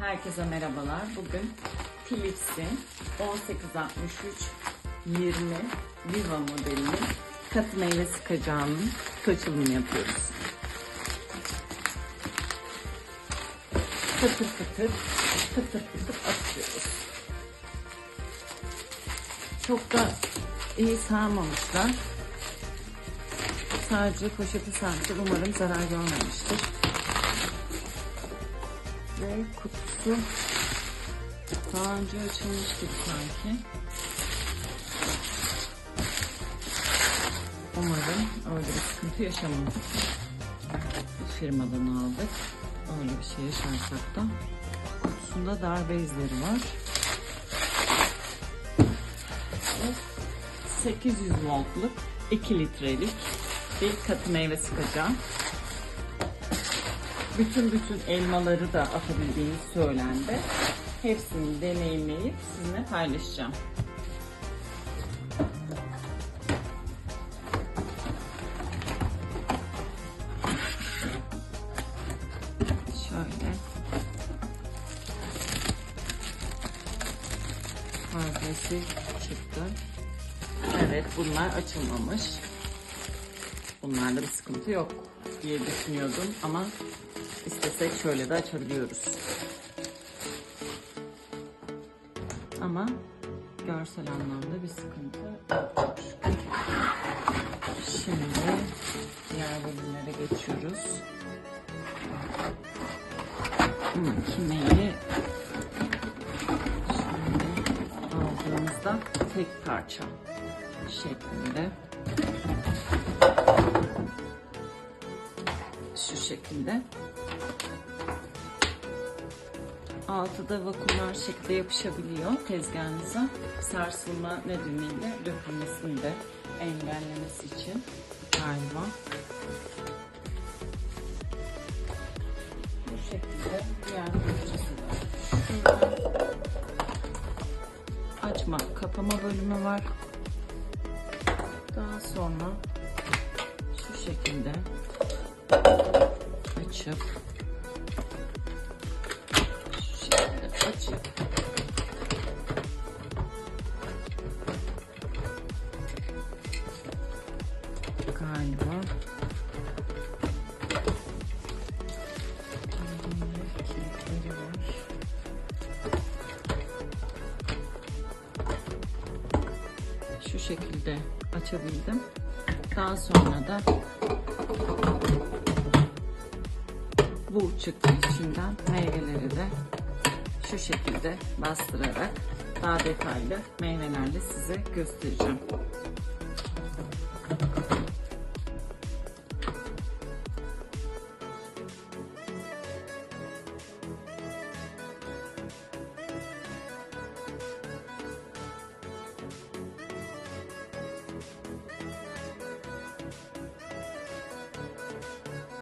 Herkese merhabalar. Bugün Philips'in 1863 20 Viva modelinin katı meyve sıkacağının açılımını yapıyoruz. Fıtır fıtır, fıtır fıtır atıyoruz. Çok da iyi sarmamışlar. Sadece poşeti sarmışlar. Umarım zarar görmemiştir. Ve kutusu daha önce açılmıştı sanki. Umarım öyle bir sıkıntı yaşamadık. Bu firmadan aldık. Öyle bir şey yaşarsak da. Kutusunda darbe izleri var. Ve 800 voltluk 2 litrelik bir katı meyve sıkacağım. Bütün bütün elmaları da atabildiğini söylendi. Hepsini deneyimleyip sizinle paylaşacağım. Şöyle. Fazlası çıktı. Evet bunlar açılmamış. Bunlarda bir sıkıntı yok diye düşünüyordum ama istesek şöyle de açabiliyoruz. Ama görsel anlamda bir sıkıntı yok. Şimdi diğer bölümlere geçiyoruz. Makineyi şimdi aldığımızda tek parça şeklinde şu şekilde. Altı da vakumlar şekilde yapışabiliyor tezgahınıza. Sarsılma nedeniyle dökülmesini de engellemesi için galiba. Bu şekilde diğer parçası da. Açma kapama bölümü var. Daha sonra şu şekilde açıp galiba. Şu şekilde açabildim. Daha sonra da bu çıktı içinden meyveleri de şu şekilde bastırarak daha detaylı meyvelerle size göstereceğim.